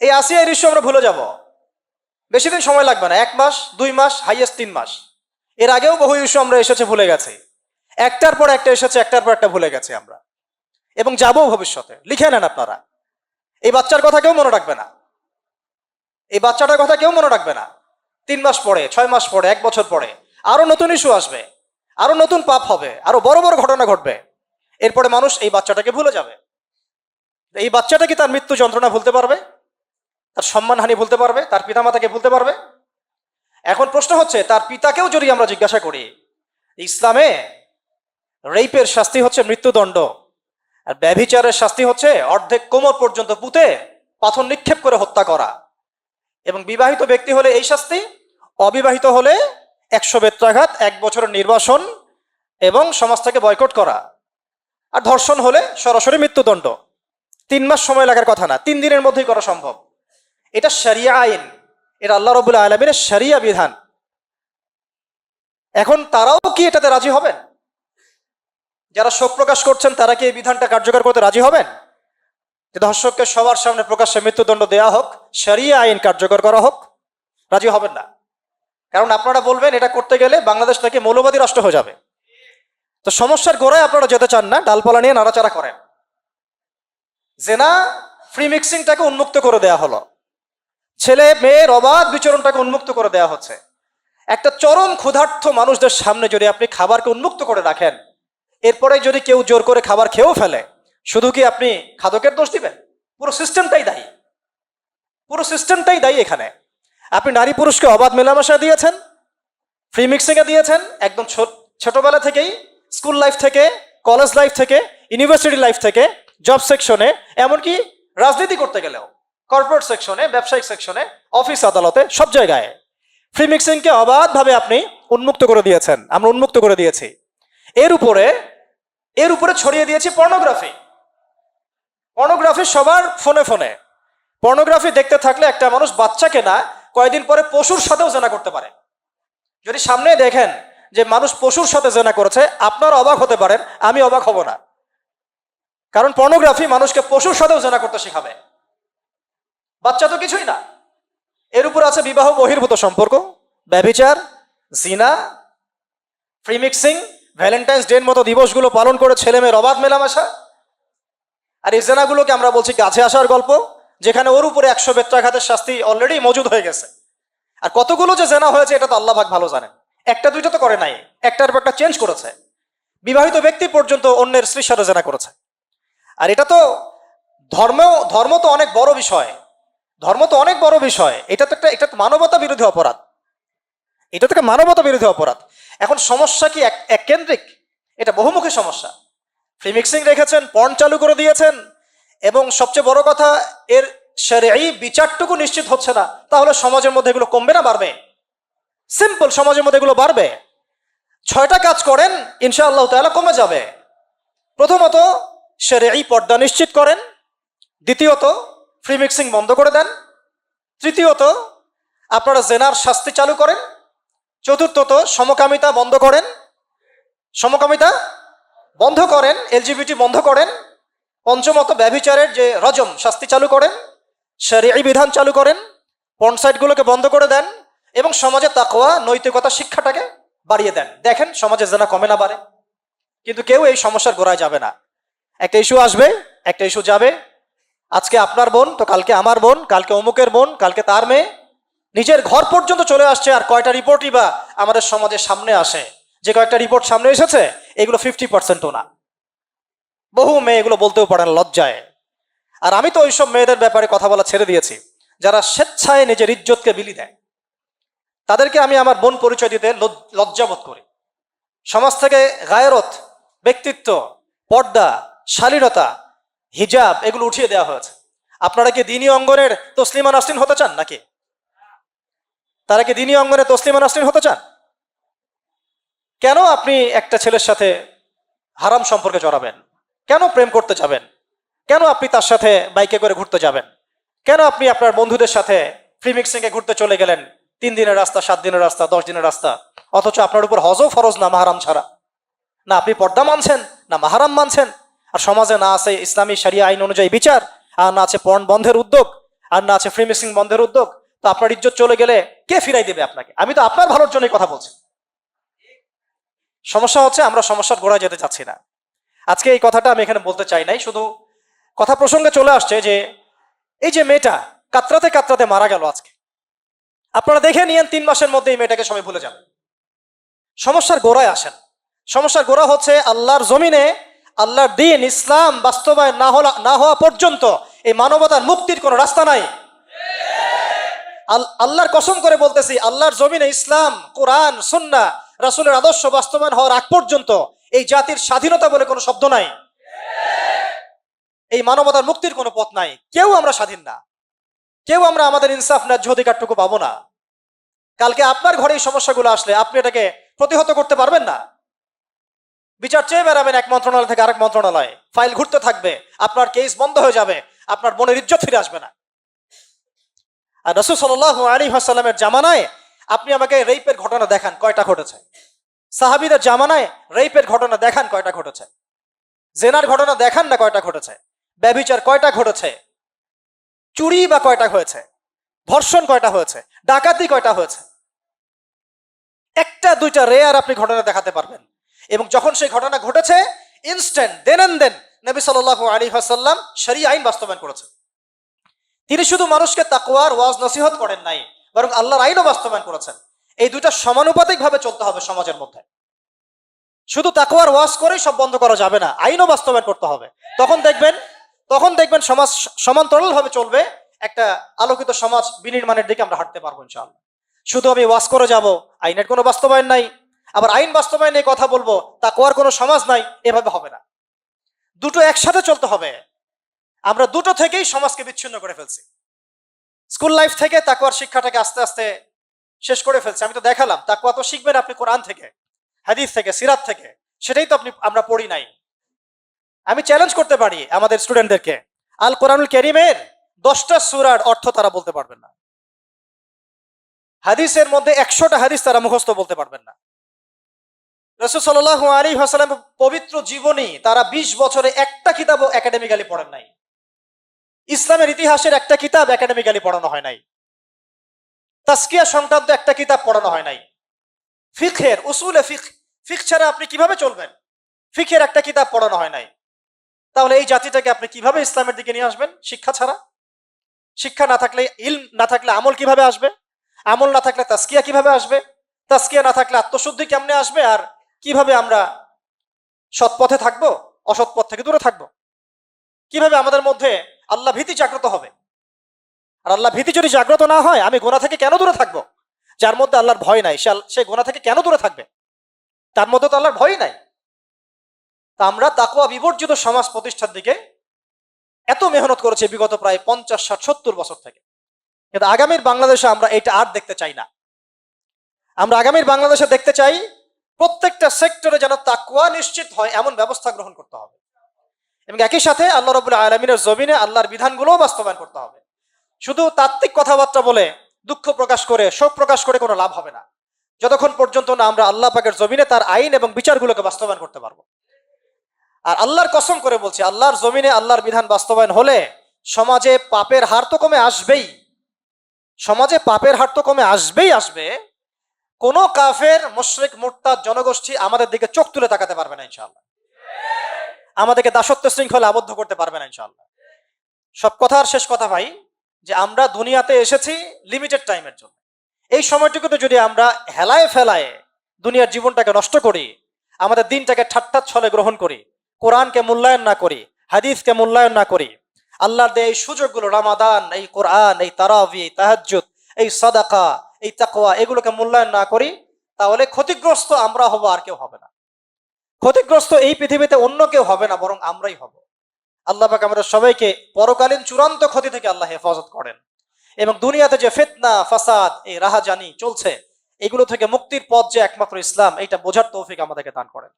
এই আসিয়া ইস্যু আমরা ভুলে যাব। বেশি দিন সময় লাগবে না। এক মাস, দুই মাস হাইয়েস্ট তিন মাস। এর আগেও বহু ইস্যু আমরা এসেছে ভুলে গেছি। একটার পর একটা এসেছে, একটার পর একটা ভুলে গেছি আমরা। এবং যাব ভবিষ্যতে। লিখে নেন আপনারা। এই বাচ্চার কথা কেউ মনে রাখবে না। এই বাচ্চাটার কথা কেউ মনে রাখবে না। তিন মাস পরে, ছয় মাস পরে, এক বছর পরে, আরও নতুন ইস্যু আসবে। আরও নতুন পাপ হবে। আরও বড় বড় ঘটনা ঘটবে। এরপরে মানুষ এই বাচ্চাটাকে ভুলে যাবে। এই বাচ্চাটা কি তার মৃত্যু যন্ত্রণা ভুলতে পারবে? তার সম্মানহানি ভুলতে পারবে, তার পিতামাতাকে ভুলতে পারবে। এখন প্রশ্ন হচ্ছে, তার পিতাকেও যদি আমরা জিজ্ঞাসা করি, ইসলামে রেইপের শাস্তি হচ্ছে মৃত্যুদণ্ড, আর ব্যভিচারের শাস্তি হচ্ছে অর্ধেক কোমর পর্যন্ত পুঁতে পাথর নিক্ষেপ করে হত্যা করা। এবং বিবাহিত ব্যক্তি হলে এই শাস্তি, অবিবাহিত হলে একশো বেত্রাঘাত, এক বছরের নির্বাসন এবং সমাজ থেকে বয়কট করা। আর ধর্ষণ হলে সরাসরি মৃত্যুদণ্ড। তিন মাস সময় লাগার কথা না, তিন দিনের মধ্যেই করা সম্ভব। এটা শরিয়া আইন। এটা আল্লাহ রবুল্লা আলমিনের শরিয়া বিধান। এখন তারাও কি এটাতে রাজি হবেন? যারা শোক প্রকাশ করছেন, তারা কি এই বিধানটা কার্যকর করতে রাজি হবেন? যে ধর্ষককে সবার সামনে প্রকাশ্যে মৃত্যুদণ্ড দেওয়া হোক, শরিয়া আইন কার্যকর করা হোক, রাজি হবেন না। কারণ আপনারা বলবেন, এটা করতে গেলে বাংলাদেশ নাকি মৌলবাদী রাষ্ট্র হয়ে যাবে। তো সমস্যার গোড়ায় আপনারা যেতে চান না, ডালপালা নিয়ে নাড়াচাড়া করেন। জেনা ফ্রি মিক্সিংটাকে উন্মুক্ত করে দেয়া হলো। ছেলে মেয়ের অবাধ বিচরণটাকে উন্মুক্ত করে দেয়া হচ্ছে। একটা চরম ক্ষুধার্থ মানুষদের সামনে যদি আপনি খাবারকে উন্মুক্ত করে রাখেন, এরপরে যদি কেউ জোর করে খাবার খেয়েও ফেলে, শুধু কি আপনি খাদকের দোষ দিবেন? পুরো সিস্টেমটাই দায়ী। পুরো সিস্টেমটাই দায়ী এখানে। আপনি নারী পুরুষকে অবাধ মেলামেশা দিয়েছেন, ফ্রি মিক্সিংয়ে দিয়েছেন, একদম ছোট ছোটবেলা থেকেই, স্কুল লাইফ থেকে, কলেজ লাইফ থেকে, ইউনিভার্সিটি লাইফ থেকে, জব সেকশনে, এমনকি রাজনীতি করতে গেলেও। কর্পোরেট সেকশনে, ব্যবসায়িক সেকশনে, অফিস, আদালতে, সব জায়গায়। ফ্রি মিক্সিংকে অবাধভাবে আপনি উন্মুক্ত করে দিয়েছেন। আমরা উন্মুক্ত করে দিয়েছি। এর উপরে এর উপরে ছড়িয়ে দিয়েছি পর্নোগ্রাফি পর্নোগ্রাফি সবার ফোনে ফোনে। পর্নোগ্রাফি দেখতে থাকলে একটা মানুষ বাচ্চাকে না কয়েকদিন পরে পশুর সাথেও জেনা করতে পারে। যদি সামনে দেখেন যে মানুষ পশুর সাথে জেনা করেছে, আপনার অবাক হতে পারেন, আমি অবাক হব না। কারণ পর্নোগ্রাফি মানুষকে পশুর সাথেও জেনা করতে শেখাবে। বাচ্চা তো কিছুই না। এর উপর আছে বিবাহ বহির্ভূত সম্পর্ক, ব্যভিচার, জিনা ফ্রি মিক্সিং ভ্যালেন্টাইন্স ডের মতো দিবসগুলো পালন করে ছেলে মেয়ের অবাধ মেলামেশা। আর এই জেনাগুলোকে আমরা বলছি কাছে আসার গল্প, যেখানে ওর উপরে একশো বেত্রাঘাতের শাস্তি অলরেডি মজুদ হয়ে গেছে। আর কতগুলো যে জেনা হয়েছে, এটা তো আল্লাহ ভাগ ভালো জানেন। একটা দুইটা তো করে নাই, একটার পর একটা চেঞ্জ করেছে। বিবাহিত ব্যক্তি পর্যন্ত অন্যের স্ত্রীর সাথে জেনা করেছে। আর এটা তো ধর্ম ধর্ম তো অনেক বড় বিষয়। ধর্ম তো অনেক বড় বিষয়। এটা তো একটা, এটা মানবতা বিরোধী অপরাধ। এটা একটা মানবতা বিরোধী অপরাধ। এখন সমস্যা কি এক কেন্দ্রিক এটা বহুমুখী সমস্যা। ফ্রি মিক্সিং রেখেছেন পর্ন চালু করে দিয়েছেন, এবং সবচেয়ে বড় কথা, এর এই বিচারটুকু নিশ্চিত হচ্ছে না। তাহলে সমাজের মধ্যে এগুলো কমবে না, বাড়বে? সিম্পল সমাজের মধ্যে এগুলো বাড়বে। ছয়টা কাজ করেন, ইনশাআল্লাহ তাহলে কমে যাবে। প্রথমত এই পর্দা নিশ্চিত করেন। দ্বিতীয়ত ফ্রি মিক্সিং বন্ধ করে দেন। তৃতীয়ত, আপনারা জেনার শাস্তি চালু করেন। চতুর্থত, সমকামিতা বন্ধ করেন। সমকামিতা বন্ধ করেন, এলজিবিটি বন্ধ করেন। পঞ্চমত, ব্যভিচারের যে রজম, শাস্তি চালু করেন। এই বিধান চালু করেন। পনসাইটগুলোকে বন্ধ করে দেন এবং সমাজে তাকোয়া নৈতিকতা, শিক্ষাটাকে বাড়িয়ে দেন। দেখেন, সমাজে জেনা কমে না বাড়ে। কিন্তু কেউ এই সমস্যার গোড়ায় যাবে না। একটা ইস্যু আসবে, একটা ইস্যু যাবে। আজকে আপনার বোন, তো কালকে আমার বোন, কালকে অমুকের বোন, কালকে তার মেয়ে। নিজের ঘর পর্যন্ত চলে আসছে আর কয়টা রিপোর্টই বা আমাদের সমাজের সামনে আসে। যে কয়েকটা রিপোর্ট সামনে এসেছে, এগুলো ফিফটি পার্সেন্টও না। বহু মেয়ে এগুলো বলতেও পারে না লজ্জায়। আর আমি তো ওইসব মেয়েদের ব্যাপারে কথা বলা ছেড়ে দিয়েছি, যারা স্বেচ্ছায় নিজের ইজ্জতকে বিলি দেয়। তাদেরকে আমি আমার বোন পরিচয় দিতে লজ- লজ্জাবোধ করি। সমাজ থেকে গায়রত ব্যক্তিত্ব, পর্দা, শালীনতা হিজাব, এগুলো উঠিয়ে দেওয়া হয়েছে। আপনারা কি দিনী অঙ্গনের তসলিমা নাসরিন হতে চান নাকি? তারা কি দিনী অঙ্গনে তসলিমা নাসরিন হতে চান? কেন আপনি একটা ছেলের সাথে হারাম সম্পর্কে জড়াবেন? কেন প্রেম করতে যাবেন? কেন আপনি তার সাথে বাইকে করে ঘুরতে যাবেন? কেন আপনি আপনার বন্ধুদের সাথে ফ্রি মিক্সিংয়ে ঘুরতে চলে গেলেন? তিন দিনের রাস্তা, সাত দিনের রাস্তা, দশ দিনের রাস্তা, অথচ আপনার উপর হজও ফরজ না, মাহারাম ছাড়া। না, আপনি পর্দা মানছেন, না মাহারাম মানছেন? আর সমাজে না আছে ইসলামী সারিয়া আইন অনুযায়ী বিচার, আর না আছে পণ বন্ধের উদ্যোগ, আর না আছে ফ্রি মিক্সিং বন্ধের উদ্যোগ, তো আপনার ইজ্জত চলে গেলে কে ফিরাই দেবে আপনাকে? আমি তো আপনার ভালোর জন্যই কথা বলছি। সমস্যা হচ্ছে আমরা সমস্যার গোড়ায় যেতে চাচ্ছি না। আজকে এই কথাটা আমি এখানে বলতে চাই নাই, শুধু কথা প্রসঙ্গে চলে আসছে যে এই যে মেয়েটা কাতরাতে কাতরাতে মারা গেল আজকে। আপনারা দেখে নিয়েন তিন মাসের মধ্যে এই মেয়েটাকে সবাই ভুলে যাবেন সমস্যার গোড়ায় আসেন। সমস্যার গোড়া হচ্ছে আল্লাহর জমিনে আল্লাহর দিন ইসলাম বাস্তবায়ন না হলা না হওয়া পর্যন্ত এই মানবতার মুক্তির কোনো রাস্তা নাই। আল- আল্লাহর কসম করে বলতেছি, আল্লাহর জমিনে ইসলাম, কোরআন, সুন্না, রাসূলের আদর্শ বাস্তবায়ন হওয়ার আগ পর্যন্ত এই জাতির স্বাধীনতা বলে কোনো শব্দ নাই। এই মানবতার মুক্তির কোনো পথ নাই। কেউ আমরা স্বাধীন না। কেউ আমরা আমাদের ইনসাফ, ন্যায্য অধিকারটুকু পাবো না। কালকে আপনার ঘরে এই সমস্যাগুলো আসলে আপনি এটাকে প্রতিহত করতে পারবেন না। বিচার চেয়ে বেড়াবেন এক মন্ত্রণালয় থেকে আরেক মন্ত্রণালয়ে। ফাইল ঘুরতে থাকবে, আপনার কেস বন্ধ হয়ে যাবে, আপনার বোনের ইজ্জত ফিরে আসবে না। আর রসুল সাল্লাহ আলী হাসাল্লামের জামানায় আপনি আমাকে রেইপের ঘটনা দেখান, কয়টা ঘটেছে? সাহাবিদের জামানায় রেইপের ঘটনা দেখান, কয়টা ঘটেছে? জেনার ঘটনা দেখান না, কয়টা ঘটেছে? ব্যবিচার কয়টা ঘটেছে? চুরি বা কয়টা হয়েছে? ধর্ষণ কয়টা হয়েছে? ডাকাতি কয়টা হয়েছে? একটা, দুইটা রেয়ার আপনি ঘটনা দেখাতে পারবেন। এবং যখন সেই ঘটনা ঘটেছে ইনস্ট্যান্ট দেন এন দেন নবী সাল আলী হাসাল্লাম সারি আইন বাস্তবায়ন করেছেন। তিনি শুধু মানুষকে তাকুয়ার ওয়াজ, নসিহত করেন নাই, বরং আল্লাহর আইনও বাস্তবায়ন করেছেন। এই দুইটা সমানুপাতিক ভাবে চলতে হবে সমাজের মধ্যে। শুধু তাকুয়ার ওয়াজ করেই সব বন্ধ করা যাবে না, আইনও বাস্তবায়ন করতে হবে। তখন দেখবেন তখন দেখবেন সমাজ সমান্তরাল ভাবে চলবে, একটা আলোকিত সমাজ বিনির্মাণের দিকে আমরা হাঁটতে পারব ইনশাআল্লাহ। শুধু আমি ওয়াজ করে যাব, আইনের কোনো বাস্তবায়ন নাই আবার আইন বাস্তবায়নে কথা বলব তাকুয়ার কোনো সমাজ নাই, এভাবে হবে না। দুটো একসাথে চলতে হবে। আমরা দুটো থেকেই সমাজকে বিচ্ছিন্ন করে ফেলছি। স্কুল লাইফ থেকে তাকুয়ার শিক্ষাটাকে আস্তে আস্তে শেষ করে ফেলছি। আমি তো দেখালাম তাকুয়া তো শিখবেন আপনি কোরআন থেকে, হাদিস থেকে, সিরাত থেকে, সেটাই তো আপনি, আমরা পড়ি নাই। আমি চ্যালেঞ্জ করতে পারি আমাদের স্টুডেন্টদেরকে আল কোরআনুল করিমের দশটা সুরার অর্থ তারা বলতে পারবেন না। হাদিসের মধ্যে একশোটা হাদিস তারা মুখস্থ বলতে পারবেন না। রসুল সাল্লাহ আলী হাসালাম পবিত্র জীবনী, তারা বিশ বছরে একটা কিতাবও একাডেমিক্যালি পড়েন নাই। ইসলামের ইতিহাসের একটা কিতাব একাডেমিক্যালি পড়ানো হয় নাই। তাস্কিয়া সংক্রান্ত একটা কিতাব পড়ানো হয় নাই। ফিখের উসুলে ফিখ ফিখ ছাড়া আপনি কীভাবে চলবেন? ফিখের একটা কিতাব পড়ানো হয় নাই। তাহলে এই জাতিটাকে আপনি কীভাবে ইসলামের দিকে নিয়ে আসবেন? শিক্ষা ছাড়া। শিক্ষা না থাকলে, ইলম না থাকলে আমল কীভাবে আসবে? আমল না থাকলে তাস্কিয়া কীভাবে আসবে? তাস্কিয়া না থাকলে আত্মশুদ্ধি কেমনে আসবে? আর কীভাবে আমরা সৎ পথে থাকব, অসৎ পথ থেকে দূরে থাকব? কীভাবে আমাদের মধ্যে আল্লাহ ভীতি জাগ্রত হবে? আর আল্লাহ ভীতি যদি জাগ্রত না হয়, আমি গোনা থেকে কেন দূরে থাকব? যার মধ্যে আল্লাহর ভয় নাই, সে গোনা থেকে কেন দূরে থাকবে? তার মধ্যে তো আল্লাহর ভয় নাই। তা আমরা তাকুয়া বিবর্জিত সমাজ প্রতিষ্ঠার দিকে এত মেহনত করেছি বিগত প্রায় পঞ্চাশ, ষাট, সত্তর বছর থেকে। কিন্তু আগামীর বাংলাদেশে আমরা এটা আর দেখতে চাই না। আমরা আগামীর বাংলাদেশে দেখতে চাই প্রত্যেকটা সেক্টরে যেন তাকুয়া নিশ্চিত হয়, এমন ব্যবস্থা গ্রহণ করতে হবে। এবং একই সাথে আল্লাহ রবুল্লাহ আলমিনের জমিনে আল্লাহর বিধানগুলোও বাস্তবায়ন করতে হবে। শুধু তাত্ত্বিক কথাবার্তা বলে দুঃখ প্রকাশ করে, শোক প্রকাশ করে কোনো লাভ হবে না। যতক্ষণ পর্যন্ত না আমরা আল্লাহ পাকের জমিনে তার আইন এবং বিচারগুলোকে বাস্তবায়ন করতে পারব। আর আল্লাহর কসম করে বলছি, আল্লাহর জমিনে আল্লাহর বিধান বাস্তবায়ন হলে সমাজে পাপের হার তো কমে আসবেই। সমাজে পাপের হার তো কমে আসবেই আসবে। কোনো কাফের, মুশরিক, মুরতাদ, জনগোষ্ঠী আমাদের দিকে চোখ তুলে তাকাতে পারবে না ইনশাআল্লাহ। আমাদেরকে দাসত্ব শৃঙ্খলে আবদ্ধ করতে পারবে না ইনশাআল্লাহ। সব কথার শেষ কথা ভাই, যে আমরা দুনিয়াতে এসেছি লিমিটেড টাইমের জন্য। এই সময়টুকুতে যদি আমরা হেলায় ফেলায় দুনিয়ার জীবনটাকে নষ্ট করি, আমাদের দিনটাকে ঠাট্টার ছলে গ্রহণ করি, কোরআনকে মূল্যায়ন না করি, হাদিসকে মূল্যায়ন না করি, আল্লাহর দেয় এই সুযোগগুলো, রামাদান, এই কোরআন, এই তারাবি, এই এই সাদাকা এই তাকোয়া এগুলোকে মূল্যায়ন না করি, তাহলে ক্ষতিগ্রস্ত আমরা হব আর কেউ হবে না। ক্ষতিগ্রস্ত এই পৃথিবীতে অন্য কেউ হবে না, বরং আমরাই হব। আল্লাহ পাক আমাদের সবাইকে পরকালীন চূড়ান্ত ক্ষতি থেকে আল্লাহ হেফাজত করেন। এবং দুনিয়াতে যে ফিতনা, ফাসাদ, এই রাহাজানি চলছে, এগুলো থেকে মুক্তির পথ যে একমাত্র ইসলাম এটা বোঝার তৌফিক আমাদেরকে দান করেন।